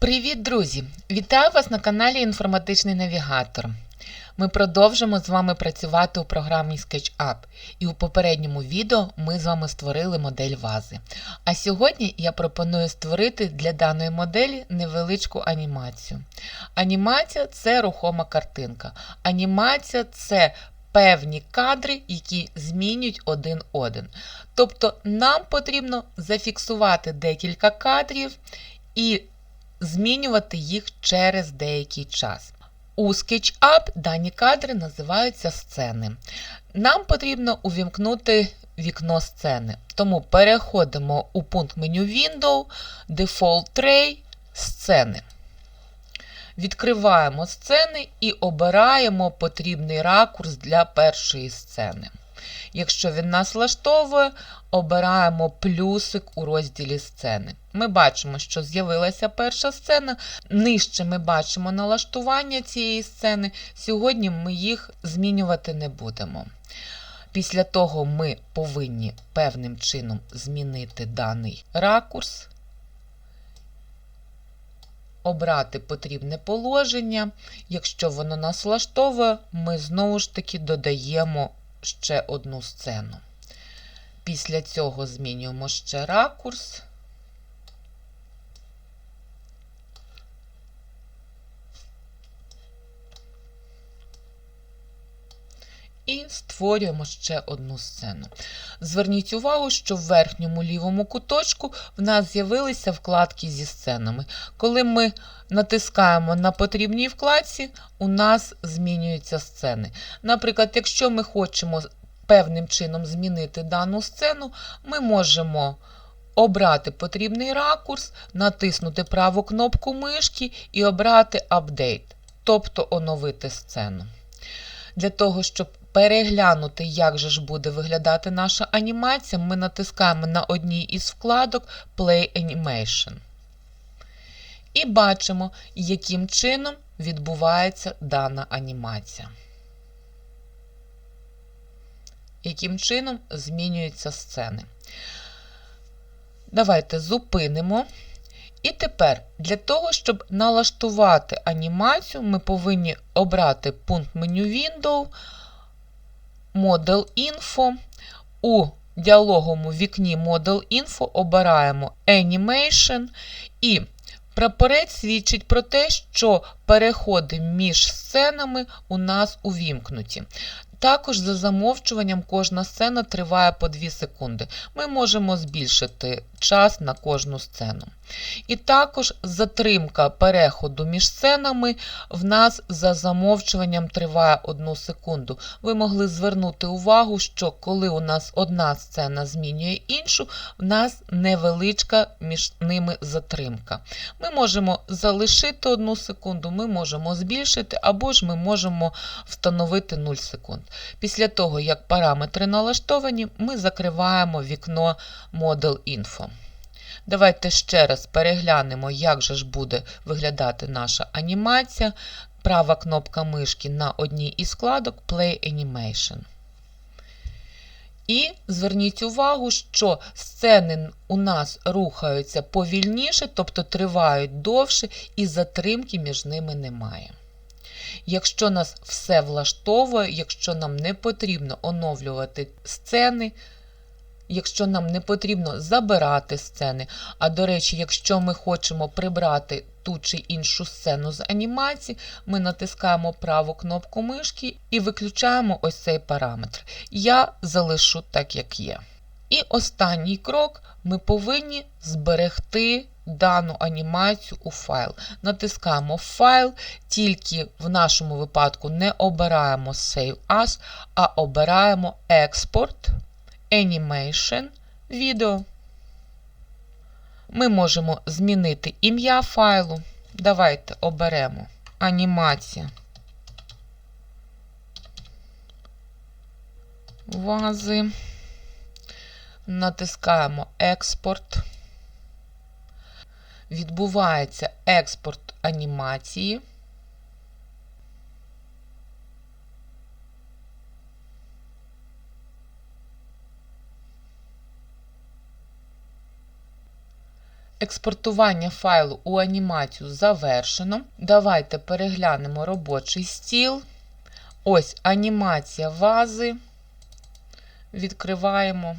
Привіт, друзі! Вітаю вас на каналі Інформатичний Навігатор. Ми продовжимо з вами працювати у програмі SketchUp. І у попередньому відео ми з вами створили модель вази. А сьогодні я пропоную створити для даної моделі невеличку анімацію. Анімація це рухома картинка. Анімація це певні кадри, які змінюють один один. Тобто нам потрібно зафіксувати декілька кадрів і змінювати їх через деякий час. У SketchUp дані кадри називаються сцени. Нам потрібно увімкнути вікно сцени. Тому переходимо у пункт меню Window, Default Tray, сцени. Відкриваємо сцени і обираємо потрібний ракурс для першої сцени. Якщо він нас влаштовує, обираємо плюсик у розділі сцени. Ми бачимо, що з'явилася перша сцена. Нижче ми бачимо налаштування цієї сцени. Сьогодні ми їх змінювати не будемо. Після того ми повинні певним чином змінити даний ракурс, обрати потрібне положення. Якщо воно нас влаштовує, ми знову ж таки додаємо ще одну сцену. Після цього змінюємо ще ракурс. І створюємо ще одну сцену. Зверніть увагу, що в верхньому лівому куточку в нас з'явилися вкладки зі сценами. Коли ми натискаємо на потрібній вкладці, у нас змінюються сцени. Наприклад, якщо ми хочемо певним чином змінити дану сцену, ми можемо обрати потрібний ракурс, натиснути праву кнопку мишки і обрати Update, тобто оновити сцену. Для того, щоб переглянути, як же ж буде виглядати наша анімація, ми натискаємо на одній із вкладок Play Animation. І бачимо, яким чином відбувається дана анімація. Яким чином змінюються сцени. Давайте зупинимо. І тепер для того, щоб налаштувати анімацію, ми повинні обрати пункт меню Window, Model Info. У діалоговому вікні Model Info обираємо Animation і прапорець свідчить про те, що переходи між сценами у нас увімкнуті. Також за замовчуванням кожна сцена триває по 2 секунди. Ми можемо збільшити час на кожну сцену. І також затримка переходу між сценами в нас за замовчуванням триває 1 секунду. Ви могли звернути увагу, що коли у нас одна сцена змінює іншу, в нас невеличка між ними затримка. Ми можемо залишити 1 секунду, ми можемо збільшити, або ж ми можемо встановити 0 секунд. Після того, як параметри налаштовані, ми закриваємо вікно Model Info. Давайте ще раз переглянемо, як же ж буде виглядати наша анімація. Права кнопка мишки на одній із складок Play Animation. І зверніть увагу, що сцени у нас рухаються повільніше, тобто тривають довше, і затримки між ними немає. Якщо нас все влаштовує, якщо нам не потрібно оновлювати сцени, якщо нам не потрібно забирати сцени. А до речі, якщо ми хочемо прибрати ту чи іншу сцену з анімації, ми натискаємо праву кнопку мишки і виключаємо ось цей параметр. Я залишу так, як є. І останній крок ми повинні зберегти дану анімацію у файл. Натискаємо файл, тільки в нашому випадку не обираємо Save As, а обираємо Export, Animation, Video. Ми можемо змінити ім'я файлу. Давайте оберемо анімація. Вази. Натискаємо Експорт відбувається експорт анімації. Експортування файлу у анімацію завершено. Давайте переглянемо робочий стіл. Ось анімація вази. Відкриваємо.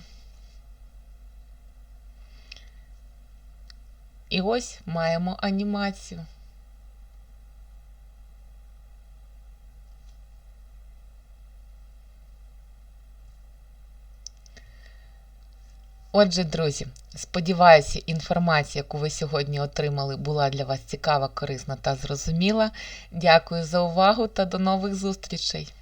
І ось маємо анімацію. Отже, друзі, сподіваюся, інформація, яку ви сьогодні отримали, була для вас цікава, корисна та зрозуміла. Дякую за увагу та до нових зустрічей!